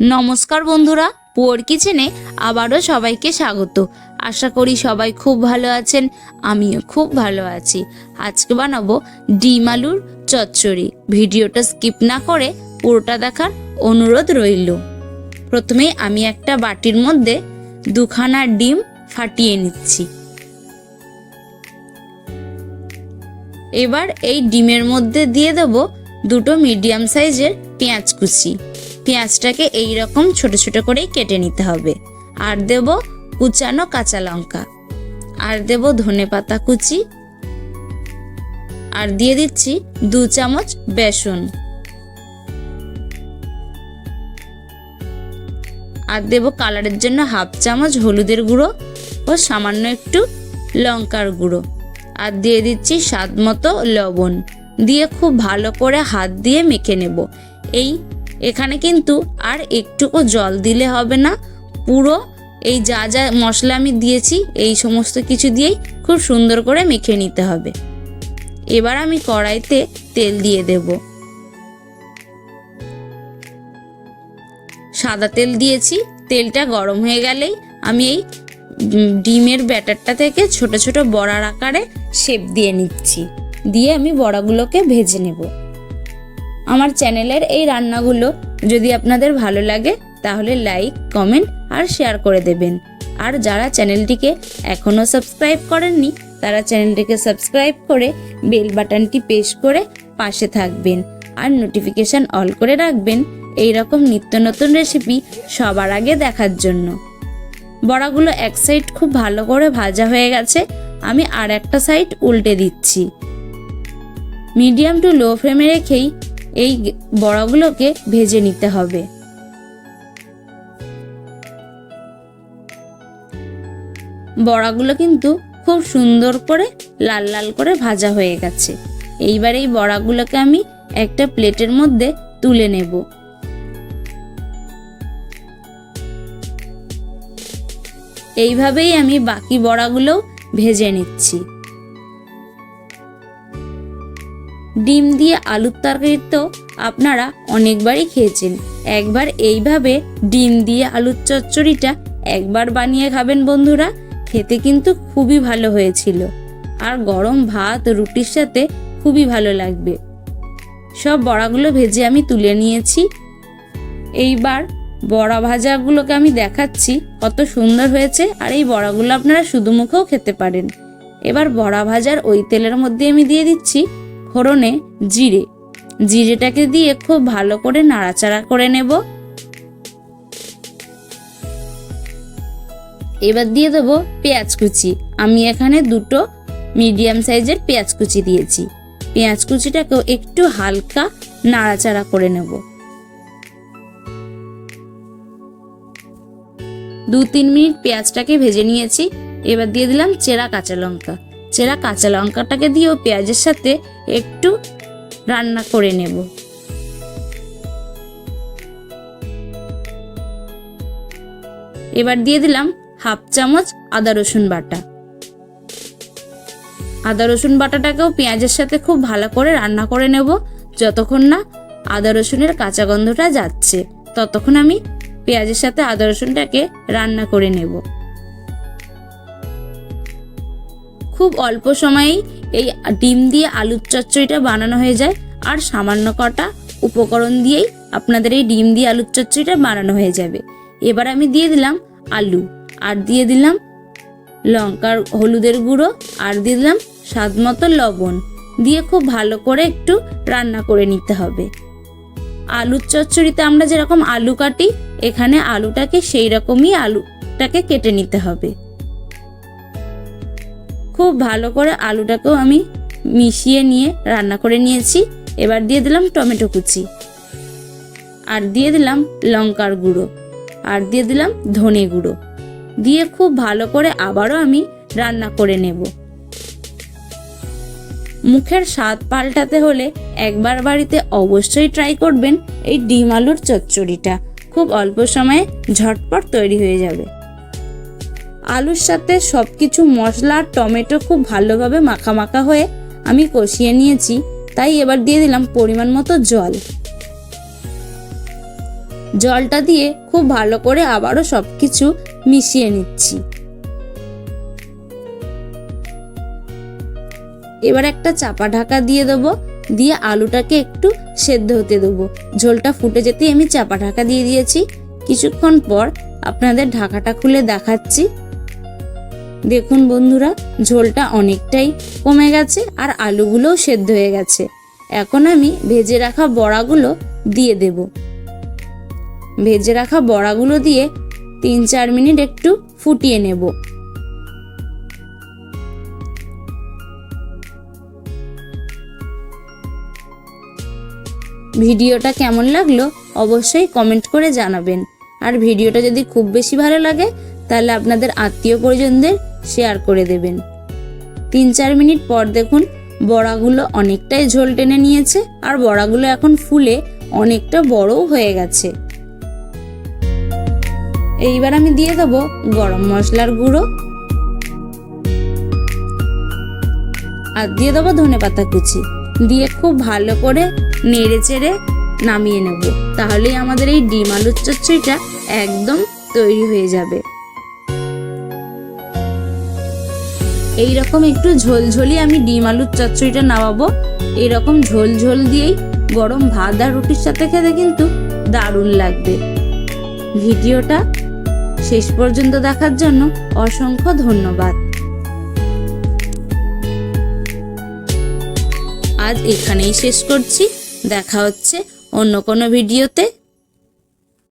নমস্কার বন্ধুরা, পুয়ার কিচেনে আবারও সবাইকে স্বাগত। আশা করি সবাই খুব ভালো আছেন, আমিও খুব ভালো আছি। আজকে বানাবো ডিম আলুর চচ্চড়ি। ভিডিওটা স্কিপ না করে পুরোটা দেখার অনুরোধ রইল। প্রথমেই আমি একটা বাটির মধ্যে দুখানা ডিম ফাটিয়ে নিচ্ছি। এবার এই ডিমের মধ্যে দিয়ে দেব দুটো মিডিয়াম সাইজের পেঁয়াজ কুচি। পেঁয়াজটাকে এই রকম ছোট ছোট করেই কেটে নিতে হবে। আর দেব কুচানো কাঁচা লঙ্কা। আর দেব ধনে পাতা কুচি। আর দিয়ে দিচ্ছি দু চামচ বেসন। আর দেব কালারের জন্য হাফ চামচ হলুদের গুঁড়ো ও সামান্য একটু লঙ্কার গুঁড়ো। আর দিয়ে দিচ্ছি স্বাদ মতো লবণ। দিয়ে খুব ভালো করে হাত দিয়ে মেখে নেব। এই এখানে কিন্তু আর একটুকু জল দিলে হবে না। পুরো এই যা যা মশলা আমি দিয়েছি, এই সমস্ত কিছু দিয়েই খুব সুন্দর করে মেখে নিতে হবে। এবার আমি কড়াইতে তেল দিয়ে দেব। সাদা তেল দিয়েছি, তেলটা গরম হয়ে গেলেই আমি এই ডিমের ব্যাটারটা থেকে ছোট ছোট বড়ার আকারে শেপ দিয়ে নিচ্ছি। দিয়ে আমি বড়াগুলোকে ভেজে নেব। আমার চ্যানেলের এই রান্নাগুলো যদি আপনাদের ভালো লাগে, তাহলে লাইক, কমেন্ট আর শেয়ার করে দেবেন। আর যারা চ্যানেলটিকে এখনও সাবস্ক্রাইব করেননি, তারা চ্যানেলটিকে সাবস্ক্রাইব করে বেল বাটনটি প্রেস করে পাশে থাকবেন। আর নোটিফিকেশান অল করে রাখবেন এই রকম নিত্য নতুন রেসিপি সবার আগে দেখার জন্য। বড়াগুলো এক সাইড খুব ভালো করে ভাজা হয়ে গেছে, আমি আর একটা সাইড উল্টে দিচ্ছি। মিডিয়াম টু লো ফ্লেমে রেখেই এই বড়াগুলোকে ভেজে নিতে হবে। বড়াগুলো কিন্তু খুব সুন্দর করে লাল লাল করে ভাজা হয়ে গেছে। এইবার এই বড়াগুলোকে আমি একটা প্লেটের মধ্যে তুলে নেব। এইভাবেই আমি বাকি বড়াগুলোও ভেজে নিচ্ছি। ডিম দিয়ে আলুর তরকারি তো আপনারা অনেকবারই খেয়েছেন। একবার এইভাবে ডিম দিয়ে আলুর চচ্চড়িটা একবার বানিয়ে খাবেন বন্ধুরা, খেতে কিন্তু খুবই ভালো হয়েছিল। আর গরম ভাত, রুটির সাথে খুবই ভালো লাগবে। সব বড়াগুলো ভেজে আমি তুলে নিয়েছি। এইবার বড়া ভাজাগুলোকে আমি দেখাচ্ছি কত সুন্দর হয়েছে, আর এই বড়াগুলো আপনারা শুধু মুখেও খেতে পারেন। এবার বড়া ভাজার ওই তেলের মধ্যে আমি দিয়ে দিচ্ছি ফোড়নে জিরে। জিরেটাকে দিয়ে খুব ভালো করে নাড়াচাড়া করে নেব। এবার দিয়ে দেবো পেঁয়াজ কুচি। আমি এখানে দুটো মিডিয়াম সাইজের পেঁয়াজ কুচি দিয়েছি। পেঁয়াজ কুচিটাকেও একটু হালকা নাড়াচাড়া করে নেব। দু তিন মিনিট পেঁয়াজটাকে ভেজে নিয়েছি। এবার দিয়ে দিলাম চেরা কাঁচা লঙ্কা। চেরা কাঁচা লঙ্কাটাকে দিয়েও পেঁয়াজের সাথে একটু রান্না করে নেব। এবার দিয়ে দিলাম হাফ চামচ আদা রসুন বাটা। আদা রসুন বাটাটাকেও পেঁয়াজের সাথে খুব ভালো করে রান্না করে নেব। যতক্ষণ না আদা রসুনের কাঁচা গন্ধটা যাচ্ছে, ততক্ষণ আমি পেঁয়াজের সাথে আদা রসুনটাকে রান্না করে নেব। খুব অল্প সময়েই এই ডিম দিয়ে আলুর চচ্চড়িটা বানানো হয়ে যায়। আর সামান্য কটা উপকরণ দিয়েই আপনাদের এই ডিম দিয়ে আলুর চচ্চড়িটা বানানো হয়ে যাবে। এবার আমি দিয়ে দিলাম আলু, আর দিয়ে দিলাম লঙ্কার হলুদের গুঁড়ো, আর দিয়ে দিলাম স্বাদ মতো লবণ। দিয়ে খুব ভালো করে একটু রান্না করে নিতে হবে। আলুর চচ্চড়িতে আমরা যেরকম আলু কাটি, এখানে আলুটাকে সেই রকমই আলুটাকে কেটে নিতে হবে। খুব ভালো করে আলুটাকেও আমি মিশিয়ে নিয়ে রান্না করে নিয়েছি। এবার দিয়ে দিলাম টমেটো কুচি। আর দিয়ে দিলাম লঙ্কার গুঁড়ো। আর দিয়ে দিলাম ধনে গুঁড়ো। দিয়ে খুব ভালো করে আবারও আমি রান্না করে নেব। মুখের স্বাদ পাল্টাতে হলে একবার বাড়িতে অবশ্যই ট্রাই করবেন এই ডিম আলুর চচ্চড়িটা। খুব অল্প সময়ে ঝটপট তৈরি হয়ে যাবে। আলুর সাথে সব কিছু মশলা আর টমেটো খুব ভালোভাবে মাখা মাখা হয়ে আমি কষিয়ে নিয়েছি। তাই এবার দিয়ে দিলাম পরিমাণ মতো জল। জলটা দিয়ে খুব ভালো করে আবারও সব কিছু মিশিয়ে নিচ্ছি। এবার একটা চাপা ঢাকা দিয়ে দেবো। দিয়ে আলুটাকে একটু সেদ্ধ হতে দেবো। ঝোলটা ফুটে যেতেই আমি চাপা ঢাকা দিয়ে দিয়েছি। কিছুক্ষণ পর আপনাদের ঢাকাটা খুলে দেখাচ্ছি। দেখুন বন্ধুরা, ঝোলটা অনেকটাই কমে গেছে আর আলুগুলোও সেদ্ধ হয়ে গেছে। এখন আমি ভেজে রাখা বড়াগুলো দিয়ে দেব। ভেজে রাখা বড়াগুলো দিয়ে তিন চার মিনিট একটু ফুটিয়ে নেব। ভিডিওটা কেমন লাগল অবশ্যই কমেন্ট করে জানাবেন। আর ভিডিওটা যদি খুব বেশি ভালো লাগে তাহলে আপনাদের আত্মীয় পরিজনদের শেয়ার করে দেবেন। তিন চার মিনিট পর দেখুন, বড়াগুলো অনেকটাই ঝোল টেনে নিয়েছে আর বড়াগুলো এখন ফুলে অনেকটা বড়ও হয়ে গেছে। এইবার আমি দিয়ে দেবো গরম মশলার গুঁড়ো। আর দিয়ে দেবো ধনে পাতা কুচি। দিয়ে খুব ভালো করে নেড়ে চেড়ে নামিয়ে নেব। তাহলেই আমাদের এই ডিম আলুর চচ্চড়িটা একদম তৈরি হয়ে যাবে। এই রকম একটু ঝোলঝোলি আমি ডিম আলুর চচ্চড়িটা নামাবো। এরকম ঝোল ঝোল দিয়েই গরম ভাত আর রুটির সাথে খেতে কিন্তু দারুণ লাগবে। ভিডিওটা শেষ পর্যন্ত দেখার জন্য অসংখ্য ধন্যবাদ। আজ এখানেই শেষ করছি। দেখা হচ্ছে অন্য কোনো ভিডিওতে।